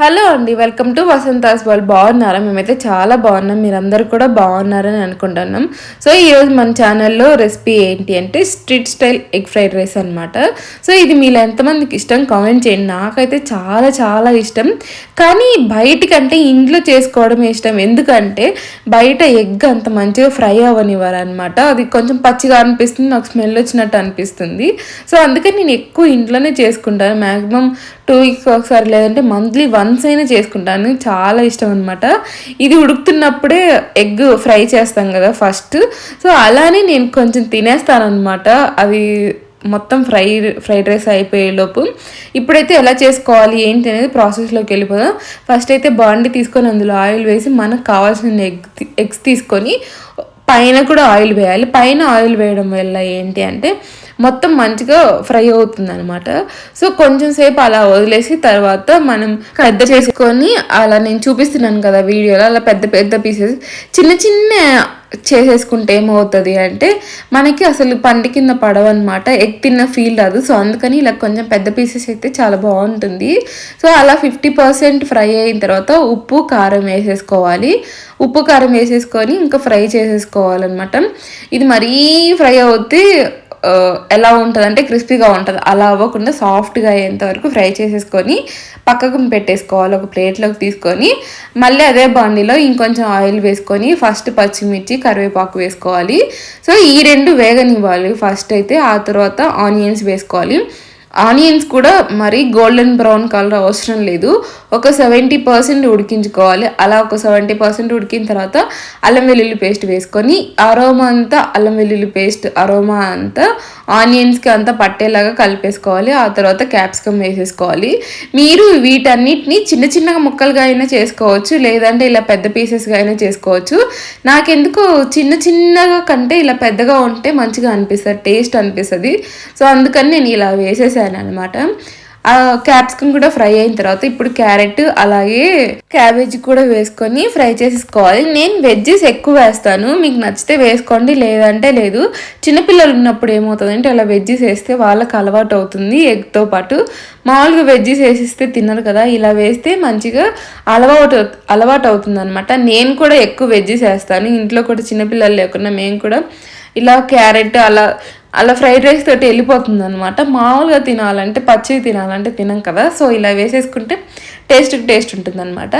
Hello అండి welcome to Vasantha's వాళ్ళు బాగున్నారా? మేమైతే చాలా బాగున్నాం. మీరందరూ కూడా బాగున్నారని అనుకుంటున్నాం. సో ఈరోజు మన ఛానల్లో రెసిపీ ఏంటి అంటే street style egg fried rice అనమాట సో ఇది మీలో ఎంతమందికి ఇష్టం కామెంట్ చేయండి. నాకైతే చాలా చాలా ఇష్టం. కానీ బయటికంటే ఇంట్లో చేసుకోవడమే ఇష్టం. ఎందుకంటే బయట ఎగ్ అంత మంచిగా ఫ్రై అవ్వనివ్వరు అనమాట అది కొంచెం పచ్చిగా అనిపిస్తుంది నాకు స్మెల్ వచ్చినట్టు అనిపిస్తుంది. సో అందుకని నేను ఎక్కువ ఇంట్లోనే చేసుకుంటాను. మ్యాక్సిమం టూ వీక్స్ ఒకసారి లేదంటే మంత్లీ వన్స్ అయినా చేసుకుంటాను చాలా ఇష్టం అనమాట ఇది ఉడుకుతున్నప్పుడే ఎగ్ ఫ్రై చేస్తాం కదా ఫస్ట్. సో అలానే నేను కొంచెం తినేస్తాను అనమాట అది మొత్తం ఫ్రై ఫ్రైడ్ రైస్ అయిపోయేలోపు ఇప్పుడైతే ఎలా చేసుకోవాలి ఏంటి అనేది ప్రాసెస్లోకి వెళ్ళిపోదాం. ఫస్ట్ అయితే బాండి తీసుకొని అందులో ఆయిల్ వేసి మనకు కావాల్సిన ఎగ్ ఎగ్స్ తీసుకొని పైన కూడా ఆయిల్ వేయాలి. పైన ఆయిల్ వేయడం వల్ల ఏంటి అంటే మొత్తం మంచిగా ఫ్రై అవుతుంది అనమాట సో కొంచెం సేపు అలా వదిలేసి తర్వాత మనం పెద్ద చేసుకొని అలా నేను చూపిస్తున్నాను కదా వీడియోలో అలా పెద్ద పెద్ద పీసెస్ చిన్న చిన్న చేసేసుకుంటే ఏమవుతుంది అంటే మనకి అసలు పండి కింద పడవన్నమాట ఎగ్ తిన్న ఫీల్ రాదు. సో అందుకని ఇలా కొంచెం పెద్ద పీసెస్ అయితే చాలా బాగుంటుంది. సో అలా ఫిఫ్టీ పర్సెంట్ ఫ్రై అయిన తర్వాత ఉప్పు కారం వేసేసుకోవాలి. ఉప్పు కారం వేసేసుకొని ఇంకా ఫ్రై చేసేసుకోవాలన్నమాట. ఇది మరీ ఫ్రై అవుతే ఎలా ఉంటుంది అంటే క్రిస్పీగా ఉంటుంది. అలా అవ్వకుండా సాఫ్ట్గా అయ్యేంత వరకు ఫ్రై చేసేసుకొని పక్కకు పెట్టేసుకోవాలి. ఒక ప్లేట్లోకి తీసుకొని మళ్ళీ అదే బాండీలో ఇంకొంచెం ఆయిల్ వేసుకొని ఫస్ట్ పచ్చిమిర్చి కరివేపాకు వేసుకోవాలి. సో ఈ రెండు వేగనివ్వాలి. ఫస్ట్ అయితే ఆ తర్వాత ఆనియన్స్ వేసుకోవాలి. ఆనియన్స్ కూడా మరీ గోల్డెన్ బ్రౌన్ కలర్ అవసరం లేదు. ఒక సెవెంటీ పర్సెంట్ ఉడికించుకోవాలి. అలా ఒక సెవెంటీ పర్సెంట్ ఉడికిన తర్వాత అల్లం వెల్లుల్లి పేస్ట్ వేసుకొని అరోమా అంతా అల్లం వెల్లుల్లి పేస్ట్ అరోమా అంతా ఆనియన్స్కి అంతా పట్టేలాగా కలిపేసుకోవాలి. ఆ తర్వాత క్యాప్సికమ్ వేసేసుకోవాలి. మీరు వీటన్నిటిని చిన్న చిన్నగా ముక్కలుగా అయినా చేసుకోవచ్చు. లేదంటే ఇలా పెద్ద పీసెస్గా అయినా చేసుకోవచ్చు. నాకెందుకు చిన్న చిన్నగా కంటే ఇలా పెద్దగా ఉంటే మంచిగా అనిపిస్తుంది టేస్ట్ అనిపిస్తుంది. సో అందుకని నేను ఇలా వేసేసాను. అనమాట క్యాప్సికమ్ కూడా ఫ్రై అయిన తర్వాత ఇప్పుడు క్యారెట్ అలాగే క్యాబేజ్ కూడా వేసుకొని ఫ్రై చేసేసుకోవాలి. నేను వెజ్జెస్ ఎక్కువ వేస్తాను. మీకు నచ్చితే వేసుకోండి లేదంటే లేదు. చిన్నపిల్లలు ఉన్నప్పుడు ఏమవుతుందంటే అలా వెజ్జెస్ వేస్తే వాళ్ళకి అలవాటు అవుతుంది ఎగ్తో పాటు. మామూలుగా వెజ్జెస్ వేసిస్తే తిన్నారు కదా ఇలా వేస్తే మంచిగా అలవాటు అలవాటు అవుతుంది అనమాట నేను కూడా ఎక్కువ వెజ్జెస్ వేస్తాను. ఇంట్లో కూడా చిన్నపిల్లలు లేకుండా మేము కూడా ఇలా క్యారెట్ అలా అలా ఫ్రైడ్ రైస్ తోటి వెళ్ళిపోతుంది అనమాట మామూలుగా తినాలంటే పచ్చివి తినాలంటే తినం కదా. సో ఇలా వేసేసుకుంటే టేస్ట్ టేస్ట్ ఉంటుంది అనమాట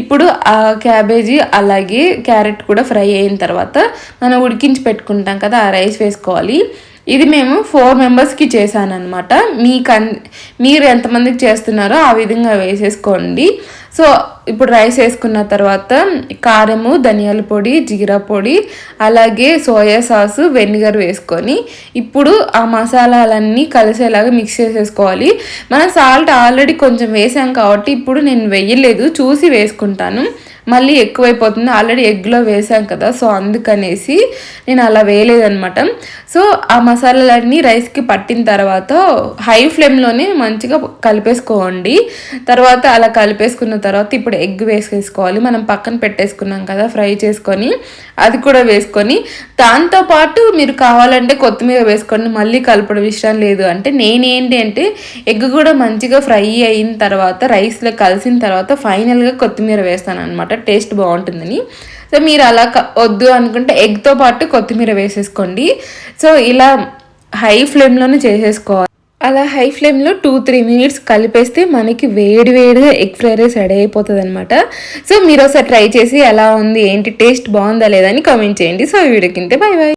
ఇప్పుడు ఆ క్యాబేజీ అలాగే క్యారెట్ కూడా ఫ్రై అయిన తర్వాత మనం ఉడికించి పెట్టుకుంటాం కదా ఆ రైస్ వేసుకోవాలి. ఇది మేము ఫోర్ మెంబర్స్కి చేశాను అనమాట కన్ మీరు ఎంతమందికి చేస్తున్నారో ఆ విధంగా వేసేసుకోండి. సో ఇప్పుడు రైస్ వేసుకున్న తర్వాత కారము ధనియాల పొడి జీరా పొడి అలాగే సోయా సాసు వెనిగర్ వేసుకొని ఇప్పుడు ఆ మసాలాలన్నీ కలిసేలాగా మిక్స్ చేసేసుకోవాలి. మనం సాల్ట్ ఆల్రెడీ కొంచెం వేసాం కాబట్టి ఇప్పుడు నేను వేయలేదు చూసి వేసుకుంటాను. మళ్ళీ ఎక్కువైపోతుంది. ఆల్రెడీ ఎగ్లో వేసాం కదా సో అందుకనేసి నేను అలా వేయలేదనమాట సో ఆ మసాలాలన్నీ రైస్కి పట్టిన తర్వాత హై ఫ్లేమ్లోనే మంచిగా కలిపేసుకోండి. తర్వాత అలా కలిపేసుకున్న తర్వాత ఇప్పుడు ఎగ్ వేసేసుకోవాలి. మనం పక్కన పెట్టేసుకున్నాం కదా ఫ్రై చేసుకొని అది కూడా వేసుకొని దాంతోపాటు మీరు కావాలంటే కొత్తిమీర వేసుకోండి. మళ్ళీ కలపడం ఇష్టం లేదు. అంటే నేనేంటి అంటే ఎగ్ కూడా మంచిగా ఫ్రై అయిన తర్వాత రైస్లో కలిసిన తర్వాత ఫైనల్గా కొత్తిమీర వేస్తాను అనమాట టేస్ట్ బాగుంటుందని. సో మీరు అలా వద్దు అనుకుంటే ఎగ్తో పాటు కొత్తిమీర వేసేసుకోండి. సో ఇలా హై ఫ్లేమ్లోనే చేసేసుకోవాలి. అలా హై ఫ్లేమ్లో టూ త్రీ మినిట్స్ కలిపేస్తే మనకి వేడి వేడిగా ఎగ్ ఫ్రై రైస్ రెడీ అయిపోతుంది అనమాట సో మీరు ఒకసారి ట్రై చేసి ఎలా ఉంది ఏంటి టేస్ట్ బాగుందా లేదా అని కామెంట్ చేయండి. So video bye bye.